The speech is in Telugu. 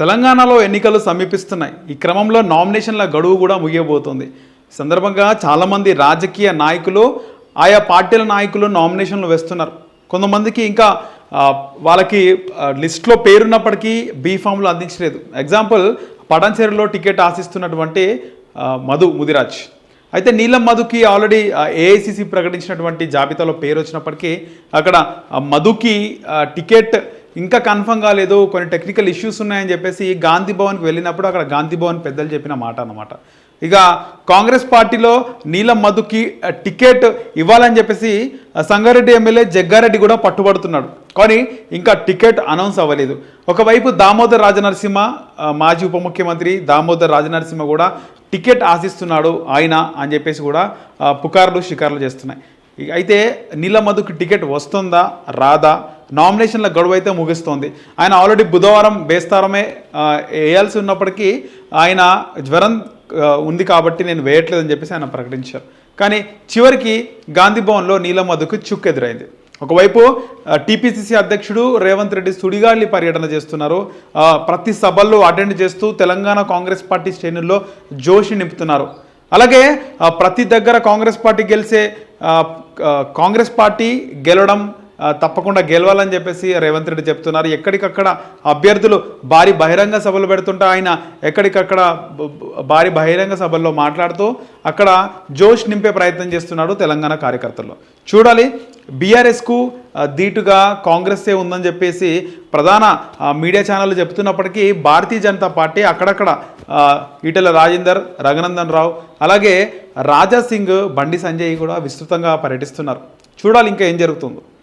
తెలంగాణలో ఎన్నికలు సమీపిస్తున్నాయి. ఈ క్రమంలో నామినేషన్ల గడువు కూడా ముగియబోతుంది. సందర్భంగా చాలామంది రాజకీయ నాయకులు ఆయా పార్టీల నాయకులు నామినేషన్లు వేస్తున్నారు. కొంతమందికి ఇంకా వాళ్ళకి లిస్ట్లో పేరున్నప్పటికీ బీ ఫామ్లు అందించలేదు. ఎగ్జాంపుల్ పడంచేరులో టికెట్ ఆశిస్తున్నటువంటి మధు ముదిరాజ్. అయితే నీలం మధుకి ఆల్రెడీ ఏఐసిసి ప్రకటించినటువంటి జాబితాలో పేరు వచ్చినప్పటికీ అక్కడ మధుకి టికెట్ ఇంకా కన్ఫర్మ్ కాలేదు కొన్ని టెక్నికల్ ఇష్యూస్ ఉన్నాయని చెప్పేసి గాంధీ భవన్కి వెళ్ళినప్పుడు అక్కడ గాంధీ భవన్ పెద్దలు చెప్పిన మాట అనమాట ఇక కాంగ్రెస్ పార్టీలో నీలం మధుకి టికెట్ ఇవ్వాలని చెప్పేసి సంగారెడ్డి ఎమ్మెల్యే జగ్గారెడ్డి కూడా పట్టుబడుతున్నాడు. కానీ ఇంకా టికెట్ అనౌన్స్ అవ్వలేదు. ఒకవైపు దామోదర్ రాజనరసింహ మాజీ ఉప ముఖ్యమంత్రి దామోదర్ రాజనరసింహ కూడా టికెట్ ఆశిస్తున్నాడు ఆయన అని చెప్పేసి కూడా పుకార్లు షికార్లు చేస్తున్నాయి. అయితే నీలం మధుకి టికెట్ వస్తుందా రాదా? నామినేషన్ల గడువు అయితే ముగుస్తోంది. ఆయన ఆల్రెడీ బుధవారం బేస్తారమే వేయాల్సి ఉన్నప్పటికీ ఆయన జ్వరం ఉంది కాబట్టి నేను వేయట్లేదని చెప్పేసి ఆయన ప్రకటించారు. కానీ చివరికి గాంధీ భవన్లో నీలం మధుకు చుక్కు ఎదురైంది. ఒకవైపు టీపీసీసీ అధ్యక్షుడు రేవంత్ రెడ్డి సుడిగాలి పర్యటన చేస్తున్నారు. ప్రతి సభల్లో అటెండ్ చేస్తూ తెలంగాణ కాంగ్రెస్ పార్టీ శ్రేణుల్లో జోషి నింపుతున్నారు. అలాగే ప్రతి దగ్గర కాంగ్రెస్ పార్టీ గెలిచే కాంగ్రెస్ పార్టీ గెలవడం తప్పకుండా గెలవాలని చెప్పేసి రేవంత్ రెడ్డి చెప్తున్నారు. ఎక్కడికక్కడ అభ్యర్థులు భారీ బహిరంగ సభలు పెడుతుంటే ఆయన ఎక్కడికక్కడ భారీ బహిరంగ సభల్లో మాట్లాడుతూ అక్కడ జోష్ నింపే ప్రయత్నం చేస్తున్నాడు తెలంగాణ కార్యకర్తలు. చూడాలి బీఆర్ఎస్కు ధీటుగా కాంగ్రెస్సే ఉందని చెప్పేసి ప్రధాన మీడియా ఛానళ్ళు చెప్తున్నప్పటికీ భారతీయ జనతా పార్టీ అక్కడక్కడ ఆ, ఈటెల రాజేందర్ రఘునందన్ రావు అలాగే రాజా సింగ్ బండి సంజయ్ కూడా విస్తృతంగా పర్యటిస్తున్నారు. చూడాలి ఇంకా ఏం జరుగుతుందో.